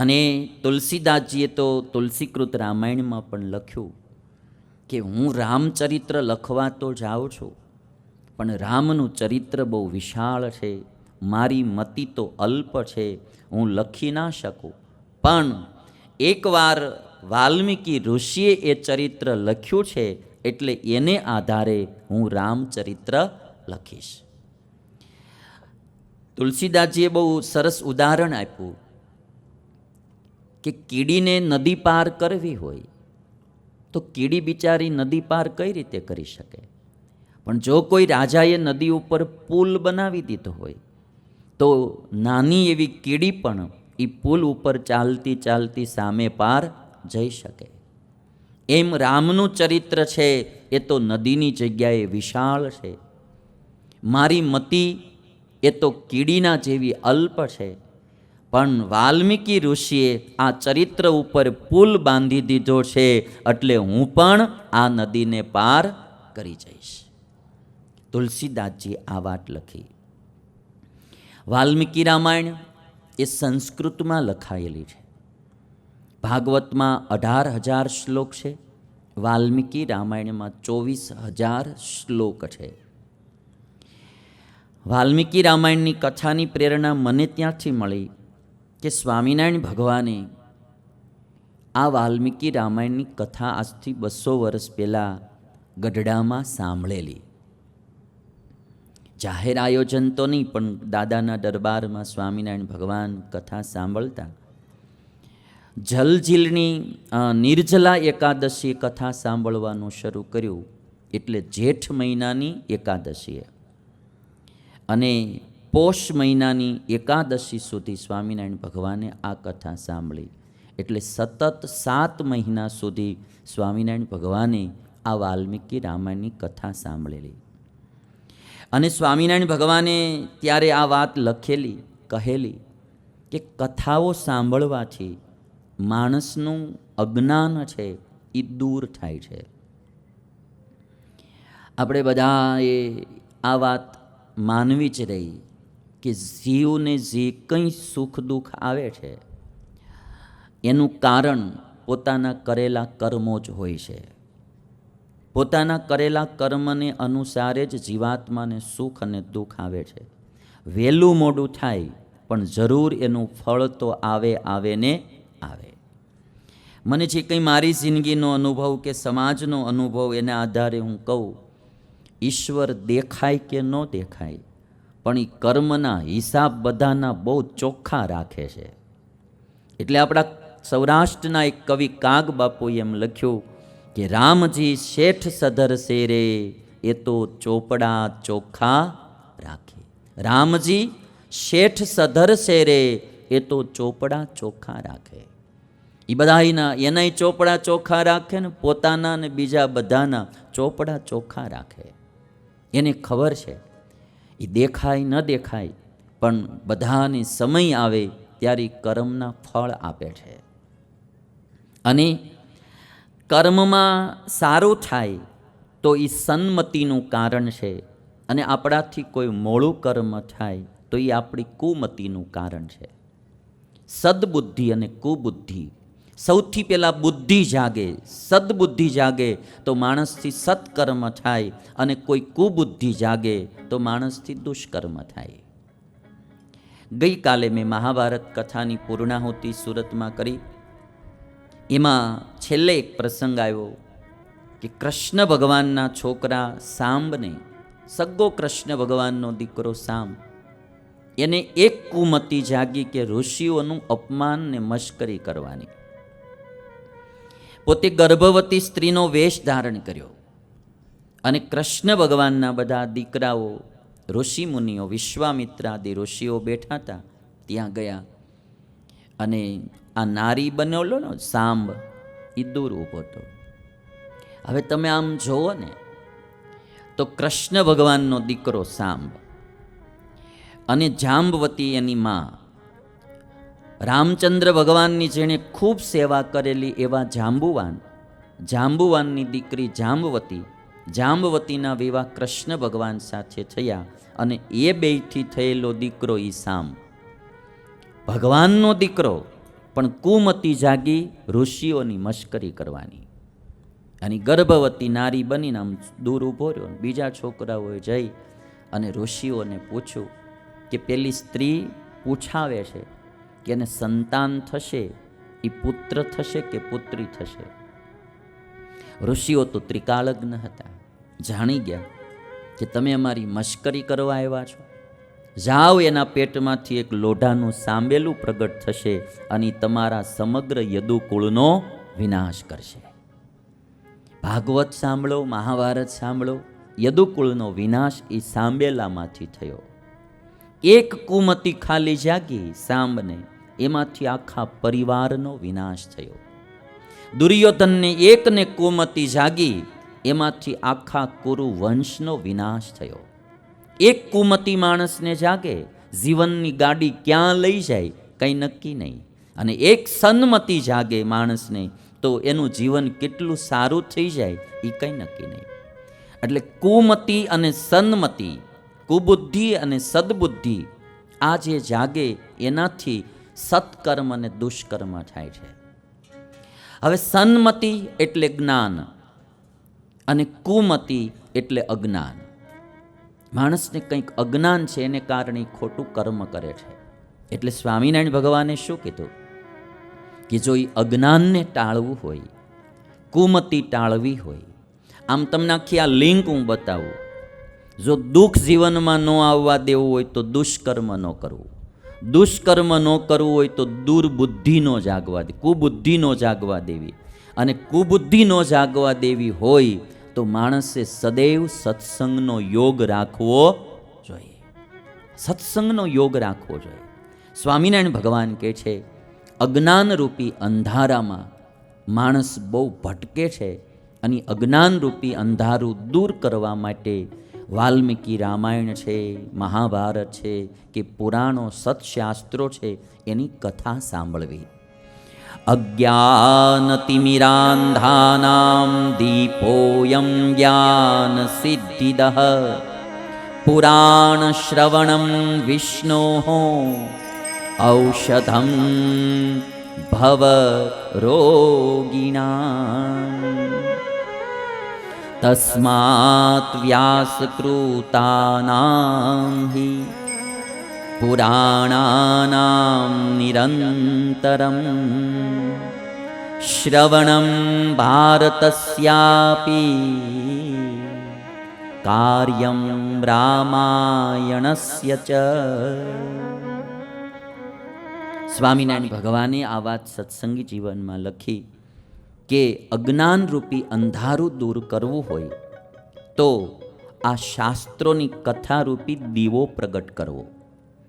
અને તુલસીદાસજીએ તો તુલસીકૃત રામાયણમાં પણ લખ્યું કે હું રામચરિત્ર લખવા તો જાઉં છું, પણ રામનું ચરિત્ર બહુ વિશાળ છે, મારી મતિ તો અલ્પ છે, હું લખી ના શકું. પણ એકવાર વાલ્મીકી ઋષિએ એ ચરિત્ર લખ્યું છે, એટલે એને આધારે હું રામચરિત્ર લખીશ. તુલસીદાસજીએ બહુ સરસ ઉદાહરણ આપ્યું. કે કીડીને નદી પાર કરવી હોય, તો કીડી બિચારી નદી પાર કઈ રીતે કરી શકે? પણ જો કોઈ રાજાએ નદી ઉપર પુલ બનાવી દીધો હોય, તો નાની એવી કીડી પણ એ પુલ ઉપર ચાલતી ચાલતી સામે પાર જઈ શકે. એમ રામનું ચરિત્ર છે, એ તો નદીની જગ્યાએ વિશાળ છે. મારી મતિ એ તો કીડીના જેવી અલ્પ છે. પણ વાલ્મીકી ઋષિએ આ ચરિત્ર ઉપર પુલ બાંધી દીધો છે એટલે હું પણ આ નદીને પાર કરી જઈશ. તુલસીદાસજી આ વાત લખી. વાલ્મીકી રામાયણ એ સંસ્કૃતમાં લખાયેલી છે. ભાગવતમાં અઢાર હજાર શ્લોક છે. વાલ્મીકી રામાયણમાં ચોવીસ હજાર શ્લોક છે. વાલ્મીકી રામાયણની કથાની પ્રેરણા મને ત્યાંથી મળી. કે સ્વામિનારાયણ ભગવાને આ વાલ્મીકી રામાયણની કથા આજથી બસો વર્ષ પહેલાં ગઢડામાં સાંભળેલી. જાહેર આયોજન તો નહીં, પણ દાદાના દરબારમાં સ્વામિનારાયણ ભગવાન કથા સાંભળતા. જલઝીલની નિર્જલા એકાદશીએ કથા સાંભળવાનું શરૂ કર્યું, એટલે જેઠ મહિનાની એકાદશીએ. અને પોષ મહિનાની એકાદશી સુધી સ્વામિનારાયણ ભગવાને આ કથા સાંભળી. એટલે સતત સાત મહિના સુધી સ્વામિનારાયણ ભગવાને આ વાલ્મીકી રામાયણની કથા સાંભળેલી. અને સ્વામિનારાયણ ભગવાને ત્યારે આ વાત લખેલી, કહેલી કે કથાઓ સાંભળવાથી માણસનું અજ્ઞાન છે એ દૂર થાય છે. આપણે બધાએ આ વાત માનવી જ રહી. કે જીવને જે કંઈ સુખ દુઃખ આવે છે, એનું કારણ પોતાના કરેલા કર્મો જ હોય છે. પોતાના કરેલા કર્મને અનુસારે જ જીવાત્માને સુખ અને દુઃખ આવે છે. વહેલું મોડું થાય, પણ જરૂર એનું ફળ તો આવે આવે ને આવે. મને જે કંઈ મારી જિંદગીનો અનુભવ કે સમાજનો અનુભવ એના આધારે હું કહું, ઈશ્વર દેખાય કે ન દેખાય પણ એ કર્મના હિસાબ બધાના બહુ ચોખ્ખા રાખે છે. એટલે આપણા સૌરાષ્ટ્રના એક કવિ કાગ બાપુએ એમ લખ્યું કે, રામજી શેઠ સધર શેરે, એ તો ચોપડા ચોખ્ખા રાખે. રામજી શેઠ સધર શેરે, એ તો ચોપડા ચોખ્ખા રાખે. એ બધાના એનાય ચોપડા ચોખ્ખા રાખે ને પોતાના ને બીજા બધાના ચોપડા ચોખ્ખા રાખે. એને ખબર છે એ દેખાય, ન દેખાય, પણ બધાને સમય આવે ત્યારે કર્મના ફળ આપે છે. અને કર્મમાં સારું થાય તો એ સન્મતિનું કારણ છે. અને આપણાથી કોઈ મોડું કર્મ થાય તો એ આપણી કુમતિનું કારણ છે. સદબુદ્ધિ અને કુબુદ્ધિ સૌથી પહેલાં બુદ્ધિ જાગે, સદબુદ્ધિ જાગે, તો માણસથી સત્કર્મ થાય અને કોઈ કુબુદ્ધિ જાગે, તો માણસથી દુષ્કર્મ થાય. ગઈકાલે મેં મહાભારત કથાની પૂર્ણાહુતિ સુરતમાં કરી. એમાં છેલ્લે એક પ્રસંગ આવ્યો કે કૃષ્ણ ભગવાનના છોકરા સાંબને, સગ્ગો કૃષ્ણ ભગવાનનો દીકરો સાંબ, એને એક કુમતી જાગી કે ઋષિઓનું અપમાન ને મશ્કરી કરવાની. પોતે ગર્ભવતી સ્ત્રીનો વેશ ધારણ કર્યો. અને કૃષ્ણ ભગવાનના બધા દીકરાઓ ઋષિ મુનિઓ વિશ્વામિત્રાદિ ઋષિઓ બેઠા હતા ત્યાં ગયા. અને આ નારી બનેલો ને સાંભ એ દૂર ઊભો હતો. હવે તમે આમ જોવો ને, તો કૃષ્ણ ભગવાનનો દીકરો સાંભ અને જાંબવતી એની માં રામચંદ્ર ભગવાનની જેણે ખૂબ સેવા કરેલી એવા જાંબુવાન, જાંબુવાનની દીકરી જાંબવતી, જાંબવતીના વિવાહ કૃષ્ણ ભગવાન સાથે થયા અને એ બેથી થયેલો દીકરો ઈ સામ. ભગવાનનો દીકરો, પણ કુમતી જાગી ઋષિઓની મશ્કરી કરવાની. અને ગર્ભવતી નારી બનીને આમ દૂર ઊભો રહ્યો બીજા છોકરાઓએ જઈ અને ઋષિઓને પૂછ્યું કે પેલી સ્ત્રી પૂછાવે છે કે એને સંતાન થશે એ પુત્ર થશે કે પુત્રી થશે? ઋષિઓ તો ત્રિકાલગ્ન હતા. જાણી ગયા કે તમે અમારી મશ્કરી કરવા આવ્યા છો. જાઓ એના પેટમાંથી એક લોઢાનું સાંબેલું પ્રગટ થશે અને તમારા સમગ્ર યદુકુળનો વિનાશ કરશે. ભાગવત સાંભળો, મહાભારત સાંભળો, યદુકુળનો વિનાશ એ સાંબેલામાંથી થયો. એક કુમતી ખાલી જાગી સાંબને એમાંથી આખા પરિવારનો વિનાશ થયો. દુર્યોધનને એકને કુમતી જાગી, એમાંથી આખા કુરુ વંશનો વિનાશ થયો. એક કુમતી માણસને જાગે, જીવનની ગાડી ક્યાં લઈ જાય કંઈ નક્કી નહીં. અને એક સન્મતિ જાગે માણસને, તો એનું જીવન કેટલું સારું થઈ જાય એ કંઈ નક્કી નહીં. એટલે કુમતી અને સન્મતી કુબુદ્ધિ અને સદબુદ્ધિ આ જે જાગે એનાથી સત્કર્મ અને દુષ્કર્મ થાય છે. હવે સન્મતિ એટલે જ્ઞાન અને કુમતિ એટલે અજ્ઞાન. માણસને કંઈક અજ્ઞાન છે એને કારણે ખોટું કર્મ કરે છે. એટલે સ્વામિનારાયણ ભગવાને શું કીધું? કે જો એ અજ્ઞાનને ટાળવું હોય, કુમતિ ટાળવી હોય, આમ તમને આખી આ લિંક હું બતાવું. જો દુઃખ જીવનમાં ન આવવા દેવું હોય તો દુષ્કર્મ ન કરવું. દુષ્કર્મ ન કરવું હોય તો દુર્બુદ્ધિ ન જાગવા દે, કુબુદ્ધિ ન જાગવા દેવી. અને કુબુદ્ધિ ન જાગવા દેવી હોય તો માણસે સદૈવ સત્સંગનો યોગ રાખવો જોઈએ. સત્સંગનો યોગ રાખવો જોઈએ. સ્વામિનારાયણ ભગવાન કહે છે, અજ્ઞાનરૂપી અંધારામાં માણસ બહુ ભટકે છે અને અજ્ઞાનરૂપી અંધારું દૂર કરવા માટે વાલ્મીકી રામાયણ છે, મહાભારત છે, કે પુરાણો, સત્શાસ્ત્રો છે, એની કથા સાંભળવી. અજ્ઞાનતિમિરાંધાનામ દીપોયમ જ્ઞાન સિદ્ધિદ પુરાણશ્રવણમ વિષ્ણો. ઔષધમ ભવ રોગિણા તસ્માત વ્યાસકૃતાનામ હિ પુરાણાનામ નિરંતરમ શ્રવણમ ભારતસ્યાપી કાર્યમ રામાયણસ્ય ચ સ્વામિનારાયણ ભગવાને આ વાત સત્સંગી જીવનમાં લખી કે અજ્ઞાનરૂપી અંધારું દૂર કરવું હોય તો આ શાસ્ત્રોની કથારૂપી દીવો પ્રગટ કરવો.